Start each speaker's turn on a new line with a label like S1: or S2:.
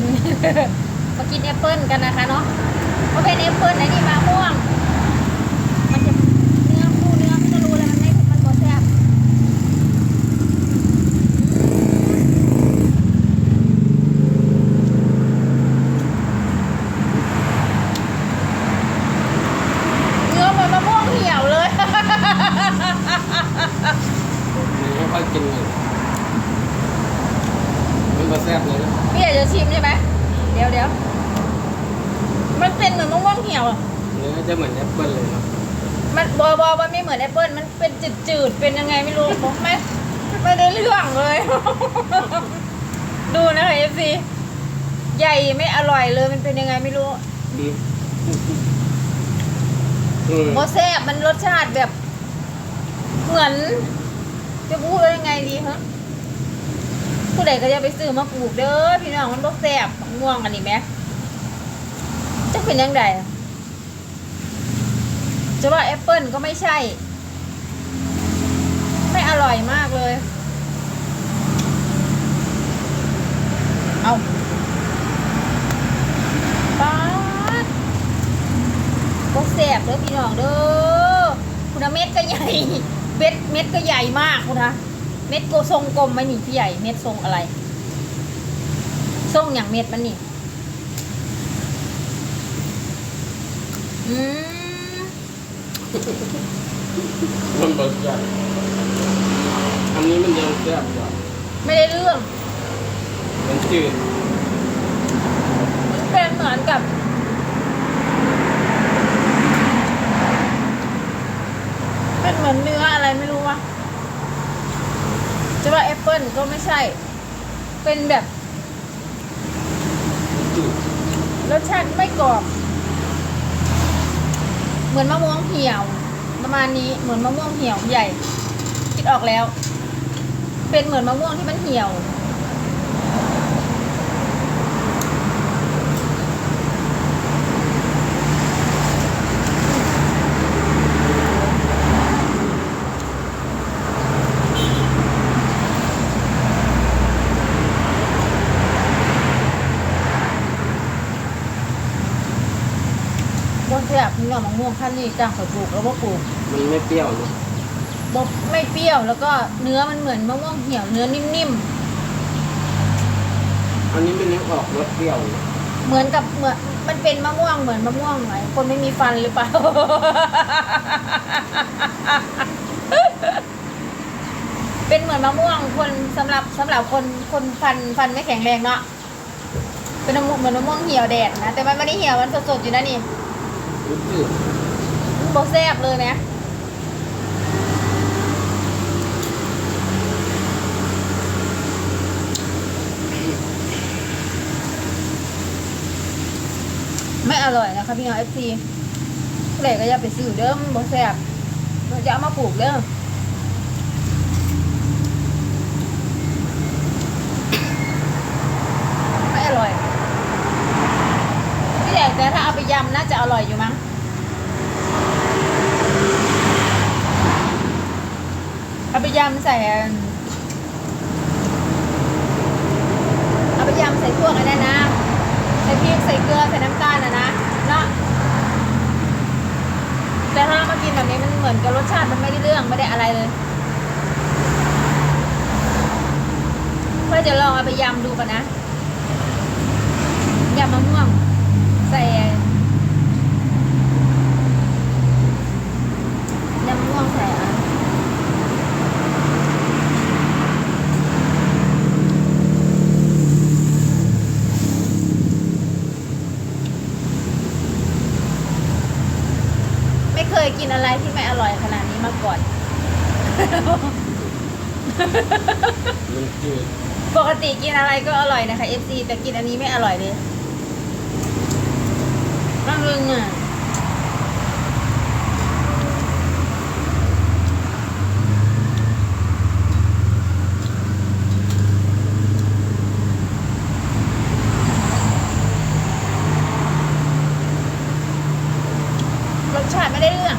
S1: น มากินแอปเปิ้ลกันนะคะเนาะเพราะเป็นแอปเปิ้ลไอ้นี่มะม่วง มันจะเนื้อคู่เนื้อมันจะรู้เลยมันไม่มันก็แซ่บเนื้อมือนมะม่วงเหี่ยวเลย
S2: ไม่ค่อยกินเลย มันมาแซ่บเลยนะ
S1: พี่อยากจะชิมใช่ไหมเดี๋ยวเดี๋ยวมันเป็นเหมือนมะม่วงเหี่ยวอะ
S2: เนื้อจะเหมือนแอปเปิ้ลเลยเนาะ
S1: มันบอบอมันไม่เหมือนแอปเปิลมันเป็นจืดจืดๆเป็นยังไงไม่รู้ผมไม่ไม่ได้เรื่องเลย ดูนะคะเอฟซีใหญ่ไม่อร่อยเลยมันเป็นยังไงไม่รู้
S2: อืมอืม
S1: โมแซ่บมันรสชาติแบบ เหมือน จะพูดว่ายังไงดีฮะ ผู้ใดก็จะไปซื้อมาปลูกเด้อพี่น้องมันบ่แซ่บม่วงอันนี้ไหมจะเป็นยังไงจะว่าแอปเปิลก็ไม่ใช่ ไม่อร่อยมากเลย เอาป๊าดก็แสบเด้อพี่น้องเด้อคุณเม็ดก็ใหญ่เม็ดเม็ดก็ใหญ่มากคุณนะ เม็ดโกทรงกลมไหมนี่พี่ใหญ่เม็ดทรงอะไร ทรงอย่างเม็ดมันนี่อืม
S2: มันบดจัดอันนี้มันยังแซ่บกว่า
S1: ไม่ได้เรื่อง
S2: มันจืด
S1: มันเป็นเหมือนกับเป็นเหมือนเนื้ออะไรไม่รู้วะ จะว่าแอปเปิลก็ไม่ใช่ เป็นแบบรสชาติไม่กรอบ เหมือนมะม่วงเหี่ยว ประมาณนี้เหมือนมะม่วงเหี่ยวใหญ่ คิดออกแล้ว เป็นเหมือนมะม่วงที่มันเหี่ยว บนเสียบนี่มะม่วงขั้นนี้จ้างเขาปลูกแล้วว่าปลูก
S2: มันไม่เปรี้ยวเนอะ
S1: บไม่เปรี้ยวแล้วก็เนื้อมันเหมือนมะม่วงเหี่ยวเนื้อนิ่ม
S2: อันนี้เป็นเนื้อออกรสเปรี้ยวเนอะ
S1: ๆเหมือนกับเหมือนมันเป็นมะม่วงเหมือนมะม่วงไหนคนไม่มีฟันหรือเปล่า เป็นเหมือนมะม่วงคนสำหรับสำหรับคนคนฟันฟันไม่แข็งแรงเนาะเป็นมะม่วงเหมือนมะม่วงเหี่ยวแดดนะแต่มันไม่ได้เหี่ยวมันสดๆอยู่นะนีุ่้
S2: นจืด
S1: บอแซบเลยนะไม่อร่อยนะคะพี่น้องเอฟซีเด็กก็อย่าไปซื้อเด้อบอแซบเราจะเอามาปลูกเด้อไม่อร่อยพี่ใหญ่แต่ถ้าเอาไปยำน่าจะอร่อยอยู่มั้ง เอาไปยำใส่เอาไปยำใส่พวกอันนั้นนะใส่พริกใส่เกลือใส่น้ำตาลนะนะเนาะแต่ถ้าเรามากินแบบนี้มันเหมือนกับรสชาติมันไม่ได้เรื่องไม่ได้อะไรเลยเพื่อจะลองเอาไปยำดูกันนะยำมะม่วง ใส่ยำมะม่วงใส่อัน ไม่เคย กินอะไรที่ไม่อร่อยขนาดนี้มาก่อน
S2: มันจืด
S1: ปกติกินอะไรก็อร่อยนะคะ FC แต่กินอันนี้ไม่อร่อยเลยต้องรึงอะ ผู้ชายไม่ได้เรื่อง